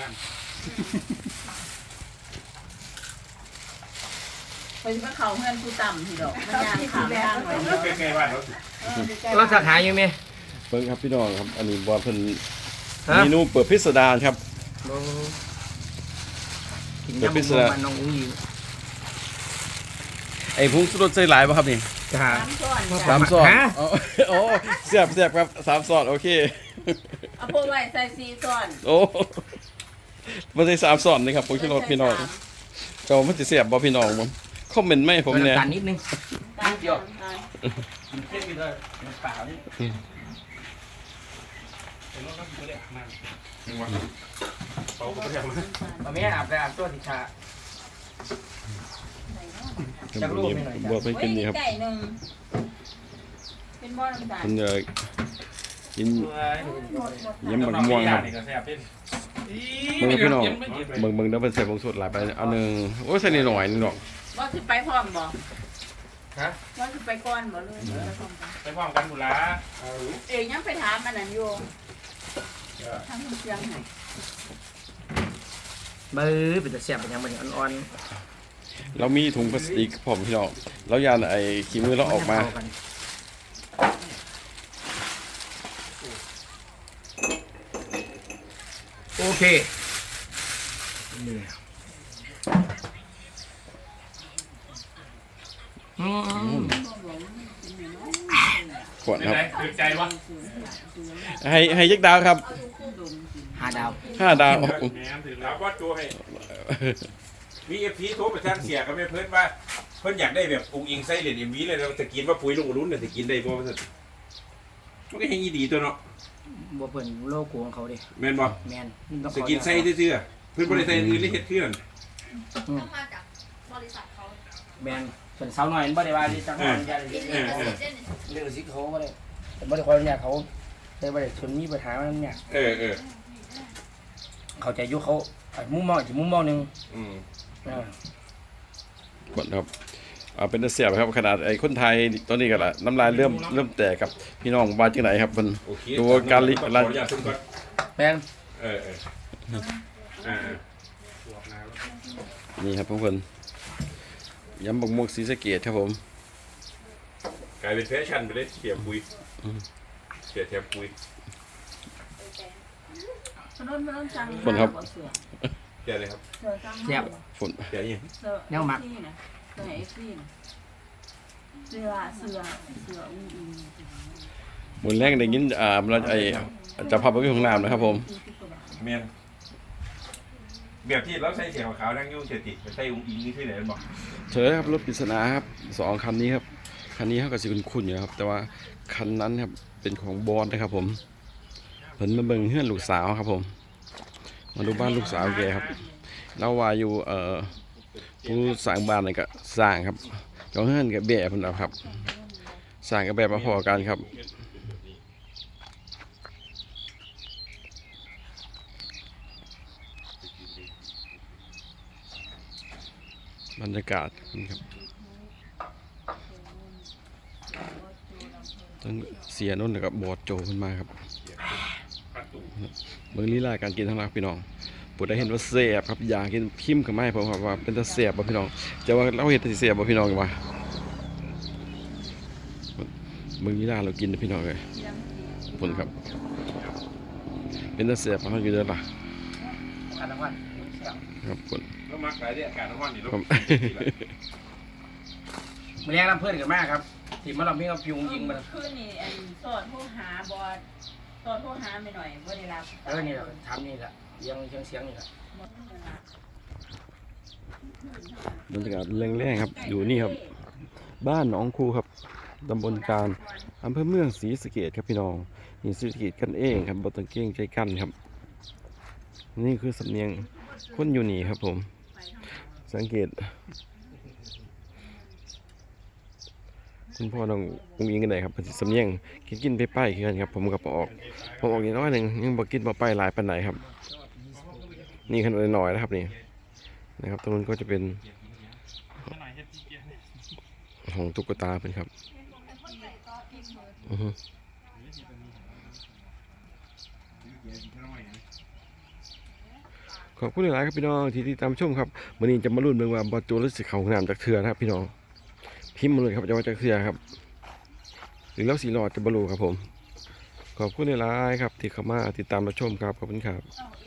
นั่นไปสิมาเขาเพื่อนผู้ต่ำทีดอกมันยางขามทางไว้ใกล้ๆบ้านเราสิเราสักหาอยู่ไหมเบิ่งครับพี่น้องครับ อันนี้บอลเพิ่นฮะเมนูเปิดพิสดารครับบ่กินเดี๋ยวยำพิบุซกซ่ามันน้องอุ้งยิงไอ้พุงสุรสใส่หลายป่ะครับนี่จ้าสามส่วนสามซอดฮะ อ๋อโอ้เสียบเสียบครับสามซอดโอเค เอาพวกไว้ใส่ซีส่วน โอ้ ไม่ใช่สามซอดนี่ครับผมคิดว่าพี่น้องเจ้ามันจะเสียบบ่พี่น้องผมคอมเมนต์ไม่ผมเนี่ยำตาลนิดนึงนิดเดียวกินเส้นไปเลยมันเปล่านี่เป็นรถน้ำมันเลยนั่นจังหวะเขาก็ไม่ได้มาเอาแม่อาบไปอาบตัวสิชาจักรูปให้หน่อยจ้ะบัวไปกินนี่ครับไก่หนึ่งเป็นบ่อน้ำตาลคุณจะกินยำบักม่วงครับ นี่ก็แซ่บเป็นเบิ่งครับพี่น้องเบิ่งเบิ่งแล้วเป็นใส่ผงสุดหลายไปเอาหนึ่งโอ้ยใส่นิดหน่อยนึงดอกว่าสิไปพร้อมบ่ฮะว่าสิไปก่อนบ่เลยไปพร้อมกันไปพร้อมกันบุระเอ้ยยังไปถามอันนั้นอยู่ทำเสียงให้เบื้อเป็นแต่เสียบเป็นยังมันอ่อนเรามีถุงพลาสติกผมพี่น้องแล้วยานไอ้ขี้มือเราออกมา กัน โอเคนี่อืมขวดครับถือใจวะให้ให้ยักดาวครับหาดาว ห้าดาวแม่ถือแล้วว่าโจให้มีเอฟพีโทรประชันเสียกับแม่เพิ่นว่า เพิ่นอยากได้แบบองค์อิงไส้เหรียญเอ็มวีเลยเราจะกินว่าปุ๋ยลงรุ่นน่ะจะกินได้บ่มันมันก็ยังดีตัวเนาะ บัวเพิ่นโลโก้ของเขาดิแม่นบ่แมนต้องขจะอกินไส้ซื่อๆเพิ่นบ่ได้ใส่อื่นเลยเฮ็ดเพื่อนต้องมาจากบริษัทเขาแมนส่วนสาวน้อยมันบ่ได้ว่าดิจังหวะยาอินเรื่เดียองเส้นเรื่องสิเขาบ่ได้แต่บ่ได้คอยเนี่ยเขาแต่บ่ได้ชนมีปัญหามันเนี่ยเออเออเขาใจอยู่เขาอะมุมมองอีกมุมมองหนึงอืมอ่าขวดครับ เอาเป็นตะเสียบครับขนาดไอ้คนไทยตอนนี้ก็ละน้ำลายเริ่มเริ่มแตกครับพี่น้องว่าจังไหนครับมันโอเคดูการลิขออนุญาตเพิ่นก่อนแมนเออเอออ่านี่ครับทุกคนยำบักม่วงสีสะเกดครับผม กลายเป็นแฟชั่นไปเลยเสียปุ๋ยเสียแถมปุ๋ยถนนมันต้องจังคนครับเสือเสียเลยครับเสือจังเสียบฝนเสียยังเสือแนวหมัก เอฟซีนะเสือเอฟซีนะเสือเสือเสืออุ้งอิงหมุนแรกได้ยินอ่าเราไอ้จะพับไปที่ห้องน้ำนะครับผม เมียนแบบที่เราใส่เสียงขาวๆนั่งยุ่งเสียติดไปใส่อุ้งอิงนี่ที่ไหนบอกเฉยครับรถปริศนาครับสองคันนี้ครับคันนี้เขากับสิคุณคุณอยู่นะครับ แต่ว่าคันนั้นครับเป็นของบอสนะครับ ผมเพิ่นมาเบิ่งเฮือนลูกสาวครับ ผม มาดูบ้านลูกสาวแกครับเราว่าอยู่เอ่อ ผู้สร้างบ้านนี่ก็สร้างครับเจ้าเฮือนกับแบบพิ่นเอาครับ สร้างกับแบบมาพอกันครับบรรยากาศนี่ครับต้นเสียนุ่นกับบอดโจขึ้นมาครับเบิ่งลีลาการกินทั้งรักพี่น้อง ปุดได้เห็นว่าเสียบครับอยากกินพิมพ์กับไม้ผมครับว่าเป็นตะเสียบบ่พี่น้องจะว่าเราเห็นตะเสียบบ่พี่น้องว่าเบิ่งลีลาเรากินนะพี่น้องเลยผลครับ เป็นตะเสียบมันอยู่เด้อล่ะอันนั้นว่าครับผลแล้วมักหลายที่อากาศร้อนนี่ลูกครับมื้อแรงน้ำเพื่อนกันมากครับที่มันเรามีกับพิวยิงมันขึ้นนี่อันสอดผู้หาบอดสอดผู้หาไปหน่อยบ่ได้รับเออนี่แหละทำนี่แหละ ยังเสียงเสียงนี่แหละบรรยากาศแรงๆครับ อยู่นี่ครับ บ้านหนองคูครับตำบลการอำเภอเมืองศรีสะเกดครับพี่น้องนี่ศรีสะเกดกันเองครับบต้องเก่งใจกันครับ นี่คือสำเนียงคนอยู่นี่ครับผม สังเกต คุณพ่อน้องอุ้งอิงกันไหนครับสำเนียงกินกินไปไปคือกันครับ ผมกับออก ผมออกนิดน้อยหนึ่งยังบอกกินบ่ไปหลายปันไหนครับ นี่ขนาดน้อยๆนะครับนี่นะครับตรงนั้นก็จะเป็นของตุ๊กตาเป็นครับอือฮึขอบคุณหลายครับพี่น้องที่ติดตามชมครับวันนี้จะมาลุ้นเบิ่งว่าบอลจูรู้สึกเขาห้องน้ำจากเถื่อนะครับ พี่น้องพิมพ์มาเลยครับจะมาจากเถื่อครับ หรือแล้วสีหลอดจะบรรลุครับผม ขอบคุณหลายครับที่เข้ามาติดตามรับชมครับขอบคุณครับ